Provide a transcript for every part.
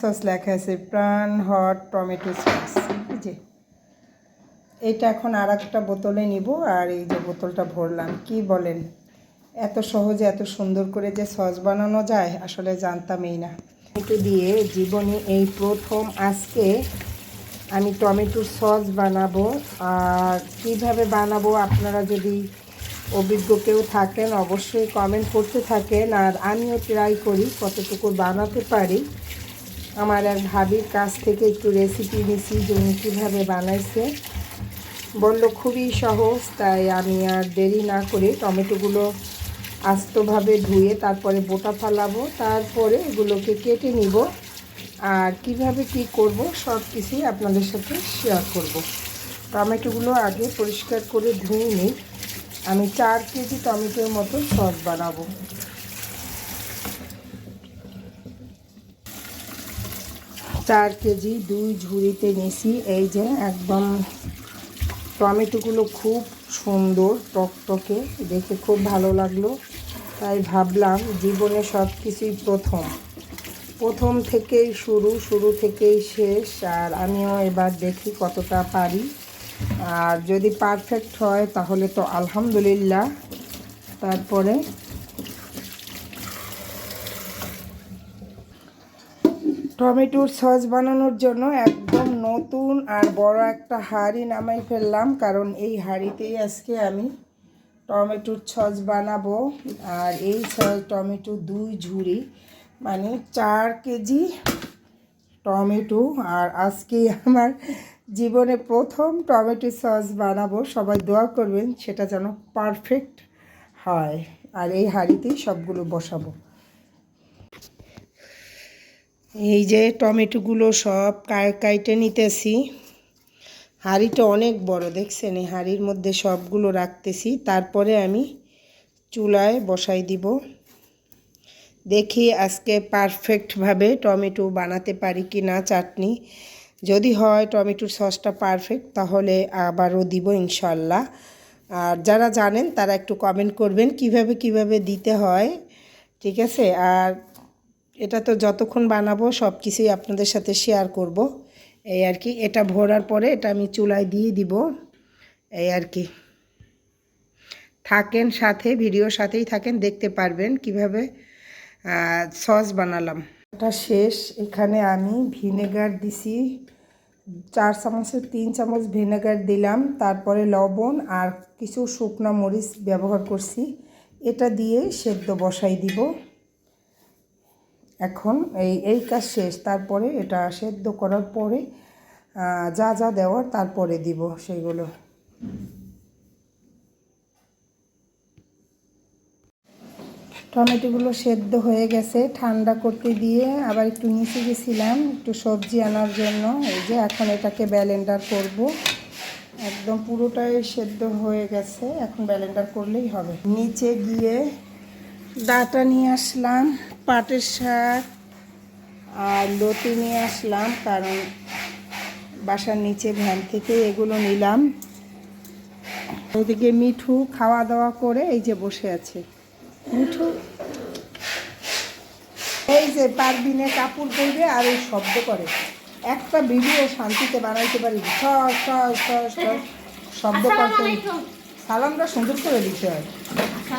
Sauce লেখা আছে, প্রাণ, হট টমেটো সস যে। এটা এখন আর একটা বোতলে নিব আর এই যে বোতলটা ভরলাম। কি বলেন? এত সহজে এত সুন্দর করে যে সস বানানো যায়, আসলে জানতামই না। টমেটো দিয়ে জীবনে এই প্রথম আজকে আমি টমেটোর সস বানাবো। আর কীভাবে বানাবো আপনারা যদি অভিজ্ঞ কেউ থাকেন, অবশ্যই কমেন্ট করতে থাকেন। আর আমিও ট্রাই করি কতটুকু বানাতে পারি। আমার এক ভাবির কাছ থেকে একটু রেসিপি নিছি যে উনি কীভাবে বানাইছে। বলল, খুবই সহজ, তাই আমি আর দেরি না করে টমেটোগুলো আস্তভাবে ধুয়ে তারপরে বোটা ফালাবো, তারপরে এগুলোকে কেটে নিব। আর কীভাবে কি করব, সব কিছুই আপনাদের সাথে শেয়ার করব। টমেটোগুলো আগে পরিষ্কার করে ধুয়ে নিই। আমি চার কেজি টমেটোর মতো সস বানাবো। চার কেজি দুই ঝুড়িতে নিছি। এই যে একদম টমেটোগুলো খুব সুন্দর, টকটকে। দেখে খুব ভালো লাগল। তাই ভাবলাম জীবনে সব কিছুই প্রথম। প্রথম থেকেই শুরু শুরু থেকেই শেষ। আর আমিও এবার দেখি কতটা পারি। আর যদি পারফেক্ট হয়, তাহলে তো আলহামদুলিল্লাহ। তারপরে টমেটোর সস বানানোর জন্য একদম নতুন আর বড় একটা হাঁড়ি নামাই ফেললাম, কারণ এই হাঁড়িতেই আজকে আমি টমেটোর সস বানাবো। আর এই সস, টমেটো দুই ঝুড়ি মানে চার কেজি টমেটো। আর আজকে আমার জীবনে প্রথম টমেটো সস বানাবো, সবাই দোয়া করবেন, সেটা যেন পারফেক্ট হয়। আর এই হাঁড়িতেই সবগুলো বসাবো। এই যে টমেটোগুলো সব কাইটে নিতেছি। হাঁড়িটা অনেক বড়, দেখছেন? এই হাঁড়ির মধ্যে সবগুলো রাখতেছি। তারপরে আমি চুলায় বসাই দিব। দেখি আজকে পারফেক্টভাবে টমেটো বানাতে পারি কি না চাটনি। যদি হয় টমেটোর সসটা পারফেক্ট, তাহলে আবারও দিব ইনশাল্লাহ। আর যারা জানেন, তারা একটু কমেন্ট করবেন কীভাবে কীভাবে দিতে হয়। ঠিক আছে? আর এটা তো যতক্ষণ বানাবো সব কিছুই আপনাদের সাথে শেয়ার করব। এই আর কি, এটা ভরার পরে এটা আমি চুলায় দিয়ে দিব। এই আর কি। থাকেন সাথে ভিডিওর সাথেই থাকেন, দেখতে পারবেন কীভাবে সস বানালাম। এটা শেষ, এখানে আমি ভিনেগার দিছি। চার চামচের তিন চামচ ভিনেগার দিলাম, তারপরে লবণ আর কিছু শুকনো মরিচ ব্যবহার করছি। এটা দিয়ে সেদ্ধ বসাই দিব। এখন এই এই কাজ শেষ। তারপরে এটা সেদ্ধ করার পরে যা যা দেওয়ার তারপরে দিব সেগুলো টমেটোগুলো সেদ্ধ হয়ে গেছে। ঠান্ডা করতে দিয়ে আবার একটু নিচে গেছিলাম, একটু সবজি আনার জন্য। এই যে এখন এটাকে ব্যালেন্ডার করব। একদম পুরোটাই সেদ্ধ হয়ে গেছে। এখন ব্যালেন্ডার করলেই হবে। নিচে গিয়ে ডাটা নিয়ে আসলাম। পাটের শাক আর লতি নিয়ে আসলাম কারণ বাসার নিচে ভ্যান থেকে এগুলো নিলাম। ওইদিকে মিঠু খাওয়া দাওয়া করে এই যে বসে আছে। মিঠু? এই যে পারবিনে কাপড় পরবে আর এই শব্দ করে। একটা ভিডিও শান্তিতে বানাইতে পারি। সস শব্দ করতে সালামটা সুন্দর করে দিতে হয়।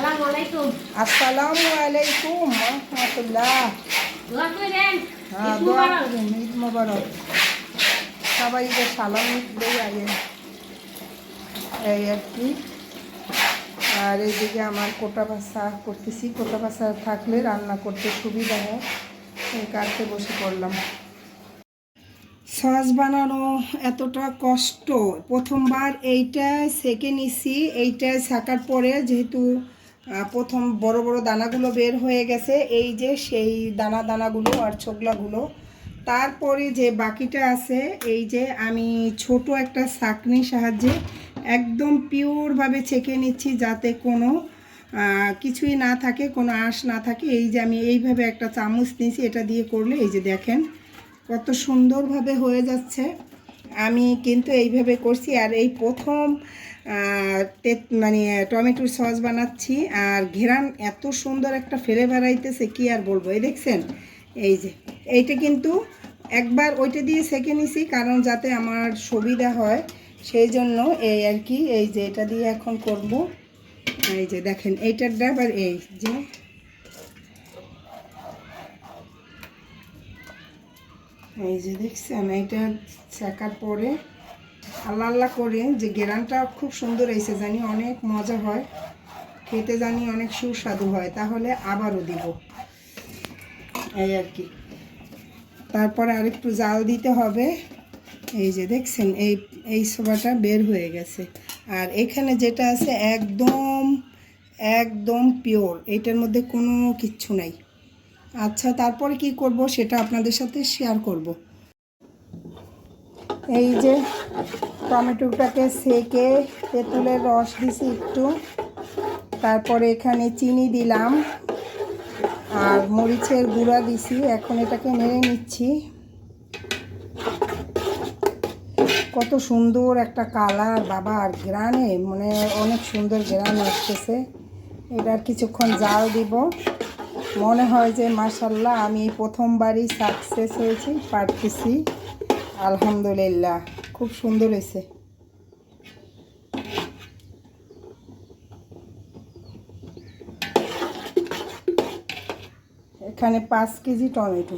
আসসালামু আলাইকুম রহমতুল্লাহ হ্যাঁ দোয়া করবেন ঈদ মোবারক সবাই ঈদের সালাম দিয়ে আগে এই আর কি আর এইদিকে আমার কোটা ভাষা করতেছি। কোটা ভাষা থাকলে রান্না করতে সুবিধা হয়। এই কাটতে বসে পড়লাম। সস বানানো এতটা কষ্ট। প্রথমবার এইটা সেকে নিছি। এইটা ছাকার পরে যেহেতু প্রথম বড় বড় দানাগুলো বের হয়ে গেছে। এই যে সেই দানা দানাগুলো আর ছোকলাগুলো। তারপরে যে বাকিটা আছে, এই যে আমি ছোট একটা ছাকনির সাহায্যে একদম পিওরভাবে ছেঁকে নিচ্ছি যাতে কোনো কিছুই না থাকে, কোনো আঁশ না থাকে। এই যে আমি এইভাবে একটা চামচ নিয়েছি, এটা দিয়ে করলে এই যে দেখেন কত সুন্দরভাবে হয়ে যাচ্ছে। আমি কিন্তু এইভাবে করছি। আর এই প্রথম মানে টমেটোর সস বানাচ্ছি, আর ঘেরান এত সুন্দর একটা ফেলে আইতেছে, কি আর বলব? এই দেখছেন? এই যে, এইটা কিন্তু একবার ওইটা দিয়ে সেকে নিছি, কারণ যাতে আমার সুবিধা হয়, সেই জন্য এই আর কি, এই যে এটা দিয়ে এখন করব। এই যে দেখেন, এইটার আবার এই যে। এই যে দেখছেন, এইটা শেখার পরে আল্লাহ আল্লাহ করে যে গেরানটা খুব সুন্দর এসে জানি অনেক মজা হয়, খেতে জানি অনেক সুস্বাদু হয়, তাহলে আবারও দিব। এই আর কি। তারপরে আরেকটু জাল দিতে হবে। এই যে দেখছেন, এই এই সোবাটা বের হয়ে গেছে। আর এখানে যেটা আছে একদম একদম পিওর, এটার মধ্যে কোনো কিচ্ছু নাই। আচ্ছা তারপরে কি করব সেটা আপনাদের সাথে শেয়ার করব। এই যে টমেটোটাকে সেকে তেঁতুলের রস দিছি একটু। তারপরে এখানে চিনি দিলাম। আর মরিচের গুঁড়া দিছি, এখন এটাকে নেড়ে নিচ্ছি। কত সুন্দর একটা কালার, বাবা, আর গ্রানে মানে অনেক সুন্দর গ্রান আসতেছে। এটার কিছুক্ষণ জাল দিব। মনে হয় যে মাসাল্লাহ আমি প্রথমবারই সাকসেস হয়েছি, পারতেছি। আলহামদুলিল্লাহ, খুব সুন্দর হয়েছে। এখানে পাঁচ কেজি টমেটো।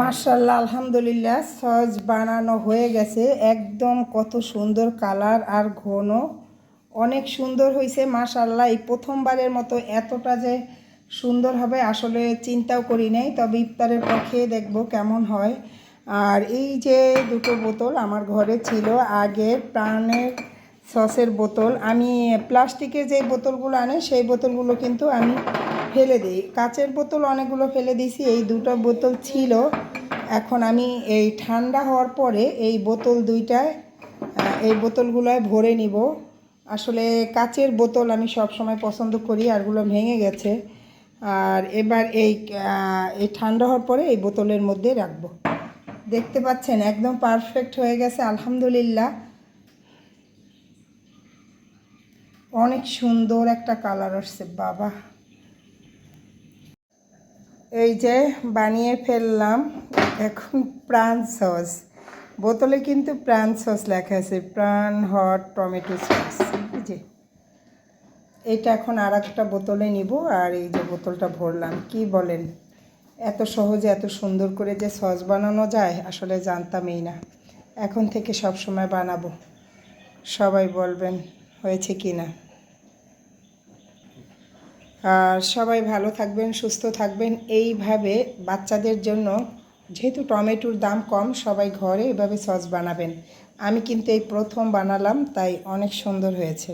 মার্শাল্লাহ আলহামদুলিল্লাহ, সস বানানো হয়ে গেছে। একদম কত সুন্দর কালার আর ঘন। অনেক সুন্দর হয়েছে মাশাল্লাহ এই প্রথমবারের মতো এতটা যে সুন্দর হবে, আসলে চিন্তাও করি নাই, তবে ইফতারের পর খেয়ে দেখব কেমন হয়। আর এই যে দুটো বোতল আমার ঘরে ছিল, আগের প্রাণের সসের বোতল, আমি প্লাস্টিকের যে বোতলগুলো আনে, সেই বোতলগুলো কিন্তু আমি ফেলে দিই। কাচের বোতল অনেকগুলো ফেলে দিয়েছি, এই দুটো বোতল ছিল। এখন আমি এই ঠান্ডা হওয়ার পরে এই বোতল দুইটায় এই বোতলগুলোয় ভরে নিব। আসলে কাচের বোতল আমি সব সময় পছন্দ করি আরগুলো ভেঙে গেছে। আর এবার এই এই ঠান্ডা হওয়ার পরে এই বোতলের মধ্যে রাখব। দেখতে পাচ্ছেন, একদম পারফেক্ট হয়ে গেছে, আলহামদুলিল্লাহ। অনেক সুন্দর একটা কালার আসছে, বাবা। এই যে বানিয়ে ফেললাম, এখন প্রাণ সস। বোতলে কিন্তু প্রাণ সস লেখা আছে, প্রাণ হট টমেটো সস যে। এটা এখন আর একটা বোতলে নিব আর এই যে বোতলটা ভরলাম। কি বলেন? এত সহজে এত সুন্দর করে যে সস বানানো যায়, আসলে জানতামই না। এখন থেকে সব সময় বানাবো। সবাই বলবেন হয়েছে কি না। আর সবাই ভালো থাকবেন, সুস্থ থাকবেন। এইভাবে বাচ্চাদের জন্য যেহেতু টমেটোর দাম কম, সবাই ঘরে এভাবে সস বানাবেন। আমি কিন্তু এই প্রথম বানালাম, তাই অনেক সুন্দর হয়েছে।